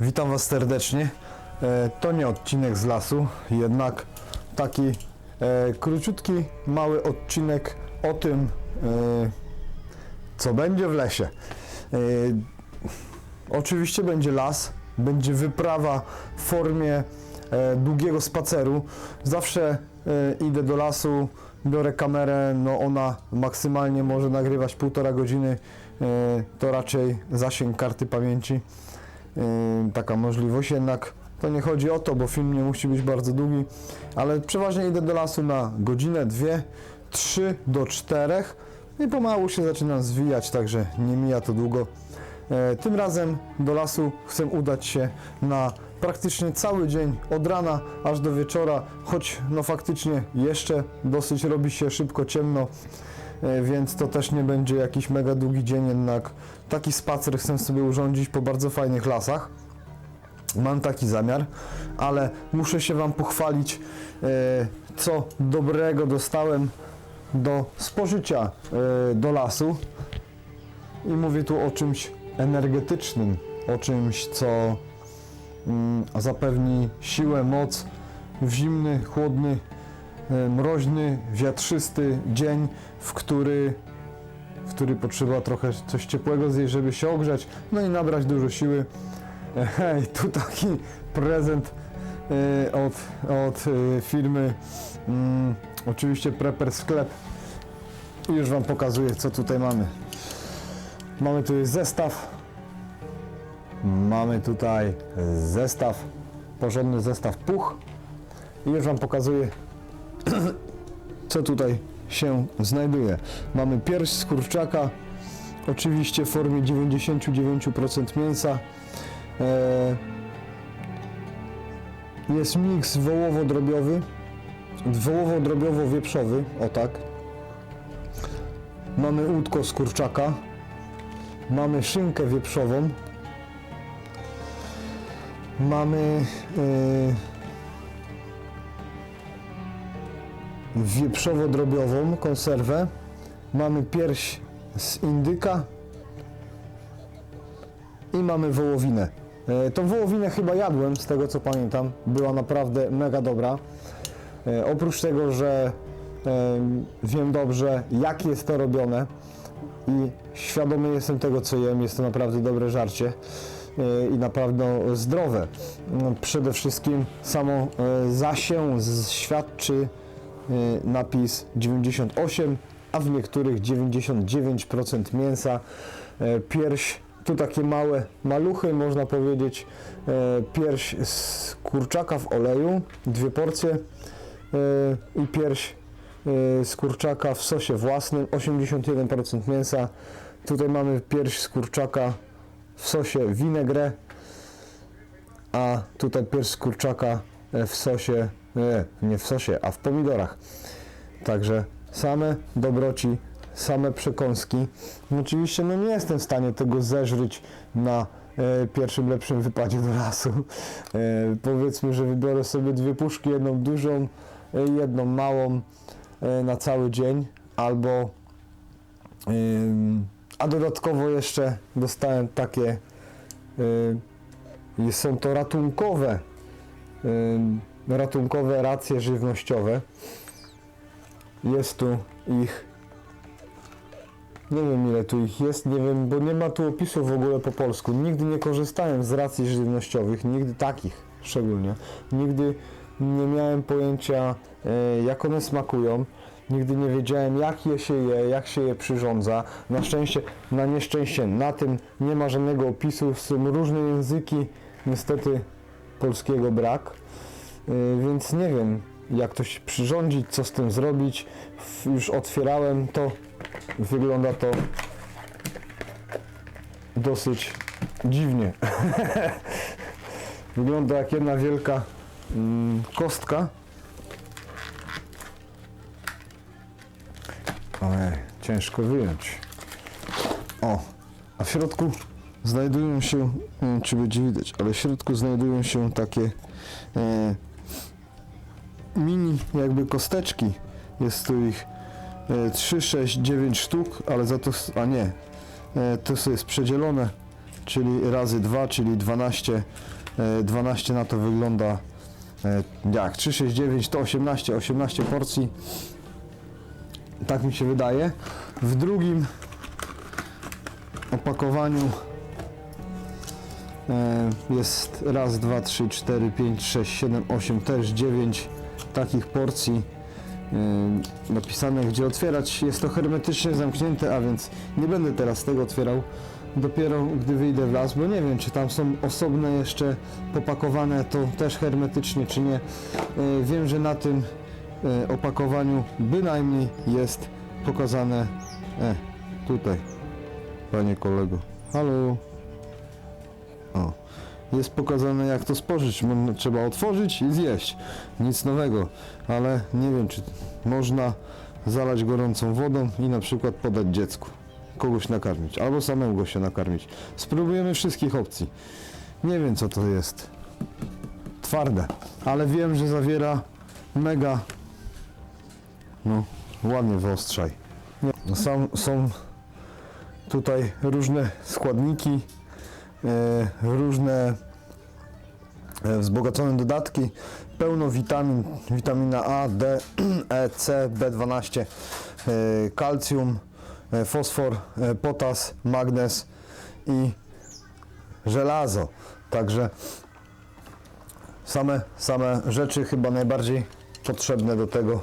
Witam Was serdecznie. E, To nie odcinek z lasu, jednak taki e, króciutki, mały odcinek o tym, e, co będzie w lesie. Oczywiście będzie las, będzie wyprawa w formie długiego spaceru. Zawsze idę do lasu, biorę kamerę, no ona maksymalnie może nagrywać półtora godziny, to raczej zasięg karty pamięci. Taka możliwość, jednak to nie chodzi o to, bo film nie musi być bardzo długi, ale przeważnie idę do lasu na godzinę, dwie, trzy do czterech i pomału się zaczynam zwijać, także nie mija to długo. E, Tym razem do lasu chcę udać się na praktycznie cały dzień, od rana aż do wieczora, choć no faktycznie jeszcze dosyć robi się szybko ciemno, więc to też nie będzie jakiś mega długi dzień, jednak taki spacer chcę sobie urządzić po bardzo fajnych lasach. Mam taki zamiar, ale muszę się Wam pochwalić, e, co dobrego dostałem do spożycia e, do lasu. I mówię tu o czymś energetycznym, o czymś, co mm, zapewni siłę, moc w zimny, chłodny, e, mroźny, wiatrzysty dzień, w który, w który potrzeba trochę coś ciepłego zjeść, żeby się ogrzać, no i nabrać dużo siły. E, Hej, tu taki prezent e, od, od e, firmy, mm, oczywiście Prepper Sklep. I już Wam pokazuję, co tutaj mamy. Mamy tu zestaw. Mamy tutaj zestaw, porządny zestaw puch. I już Wam pokazuję, co tutaj się znajduje. Mamy pierś z kurczaka, oczywiście w formie 99% mięsa. E, Jest miks wołowo-drobiowy, wołowo-drobiowo-wieprzowy, o tak. Mamy łódko z kurczaka, mamy szynkę wieprzową, mamy yy, wieprzowo-drobiową konserwę, mamy pierś z indyka i mamy wołowinę. E, Tą wołowinę chyba jadłem, z tego co pamiętam, była naprawdę mega dobra. E, Oprócz tego, że e, wiem dobrze jak jest to robione i świadomy jestem tego co jem, jest to naprawdę dobre żarcie i naprawdę zdrowe. Przede wszystkim samo e, za się z- świadczy napis 98, a w niektórych 99% mięsa. E, Pierś, tu takie małe maluchy, można powiedzieć. E, Pierś z kurczaka w oleju, dwie porcje i pierś z kurczaka w sosie własnym, 81% mięsa. Tutaj mamy pierś z kurczaka w sosie vinaigrette, a tutaj pierś z kurczaka e, w sosie, nie, nie w sosie, a w pomidorach. Także same dobroci, same przekąski. Oczywiście no nie jestem w stanie tego zeżryć na e, pierwszym lepszym wypadzie do lasu. E, powiedzmy, że wybiorę sobie dwie puszki, jedną dużą, e, jedną małą e, na cały dzień, albo ym, a dodatkowo jeszcze dostałem takie y, są to ratunkowe ym, ratunkowe racje żywnościowe jest tu ich nie wiem ile tu ich jest, nie wiem, bo nie ma tu opisu w ogóle po polsku. Nigdy nie korzystałem z racji żywnościowych, nigdy takich szczególnie. Nigdy nie miałem pojęcia e, jak one smakują. Nigdy nie wiedziałem jak je się je, jak się je przyrządza. Na szczęście, na nieszczęście na tym nie ma żadnego opisu. Są różne języki, niestety polskiego brak. E, więc nie wiem jak to się przyrządzić, co z tym zrobić. Już otwierałem to. Wygląda to dosyć dziwnie. Wygląda jak jedna wielka mm, kostka. Ojej, ciężko wyjąć. O, a w środku znajdują się, nie wiem czy będzie widać, ale w środku znajdują się takie e, mini jakby kosteczki. Jest tu ich e, 3, 6, 9 sztuk, ale za to, a nie, e, to jest przedzielone czyli razy 2, czyli 12, e, 12 na to wygląda e, jak 369 to 18, 18 porcji. Tak mi się wydaje. W drugim opakowaniu e, jest raz, dwa, trzy, cztery, pięć, sześć, siedem, osiem, też dziewięć takich porcji napisane, gdzie otwierać jest to hermetycznie zamknięte, a więc nie będę teraz tego otwierał. Dopiero gdy wyjdę w las, bo nie wiem, czy tam są osobne jeszcze popakowane, to też hermetycznie, czy nie. E, Wiem, że na tym e, opakowaniu bynajmniej jest pokazane. E, tutaj, panie kolego. Halo. O. Jest pokazane jak to spożyć. Trzeba otworzyć i zjeść. Nic nowego, ale nie wiem czy można zalać gorącą wodą i na przykład podać dziecku. Kogoś nakarmić, albo samemu go się nakarmić. Spróbujemy wszystkich opcji. Nie wiem co to jest. Twarde, ale wiem, że zawiera mega. No, ładnie wyostrzaj. No, Są, są tutaj różne składniki, różne e, wzbogacone dodatki, pełno witamin, witamina A, D, E, C, B12, e, kalcium, e, fosfor, e, potas, magnez i żelazo. Także same, same rzeczy chyba najbardziej potrzebne do tego,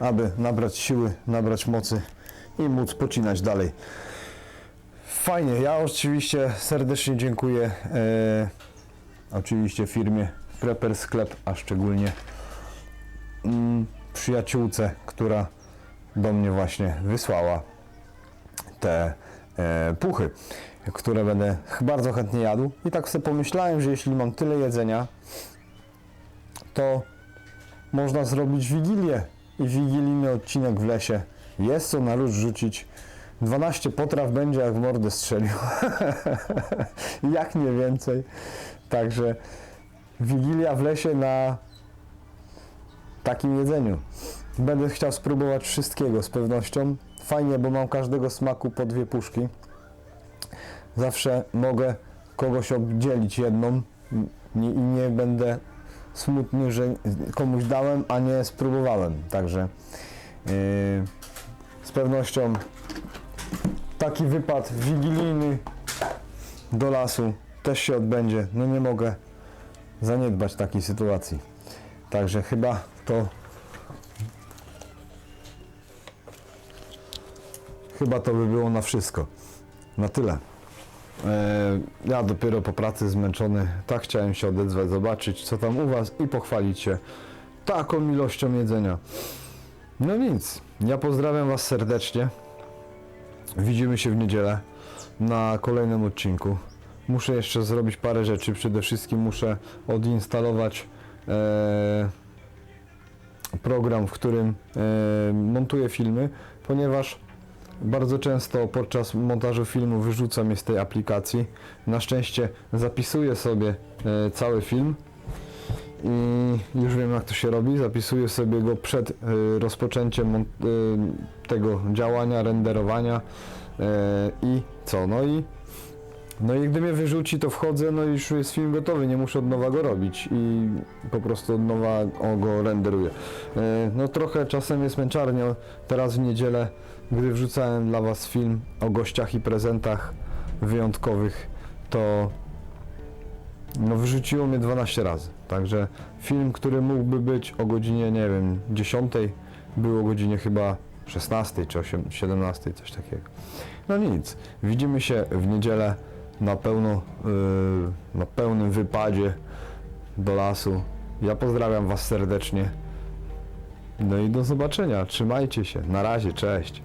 aby nabrać siły, nabrać mocy i móc pocinać dalej. Fajnie, ja oczywiście serdecznie dziękuję e, oczywiście firmie Prepper Sklep, a szczególnie mm, przyjaciółce, która do mnie właśnie wysłała te e, puchy, które będę bardzo chętnie jadł. I tak sobie pomyślałem, że jeśli mam tyle jedzenia, to można zrobić wigilię i wigilijny odcinek w lesie. Jest co na lód rzucić. 12 potraw będzie jak w mordę strzelił. jak nie więcej. Także wigilia w lesie na takim jedzeniu. Będę chciał spróbować wszystkiego z pewnością. Fajnie, bo mam każdego smaku po dwie puszki. Zawsze mogę kogoś obdzielić jedną i nie będę smutny, że komuś dałem, a nie spróbowałem. Także yy, z pewnością taki wypad wigilijny do lasu też się odbędzie. No nie mogę zaniedbać takiej sytuacji. Także chyba to chyba to by było na wszystko. Na tyle. E, Ja dopiero po pracy zmęczony, tak chciałem się odezwać, zobaczyć co tam u Was i pochwalić się taką ilością jedzenia. No nic, ja pozdrawiam Was serdecznie. Widzimy się w niedzielę na kolejnym odcinku. Muszę jeszcze zrobić parę rzeczy. Przede wszystkim muszę odinstalować e, program, w którym e, montuję filmy, ponieważ bardzo często podczas montażu filmu wyrzucam je z tej aplikacji. Na szczęście zapisuję sobie e, cały film i już wiem jak to się robi. Zapisuję sobie go przed e, rozpoczęciem e, tego działania, renderowania e, i co? No i no i gdy mnie wyrzuci, to wchodzę, no i już jest film gotowy, nie muszę od nowa go robić i po prostu od nowa go renderuję. No trochę czasem jest męczarnie. Teraz w niedzielę, gdy wrzucałem dla Was film o gościach i prezentach wyjątkowych, to no wyrzuciło mnie 12 razy. Także film, który mógłby być o godzinie, nie wiem, 10, był o godzinie chyba 16 czy 8, 17, coś takiego. No nic, widzimy się w niedzielę na, pełno, yy, na pełnym wypadzie do lasu. Ja pozdrawiam Was serdecznie. No i do zobaczenia. Trzymajcie się. Na razie, cześć.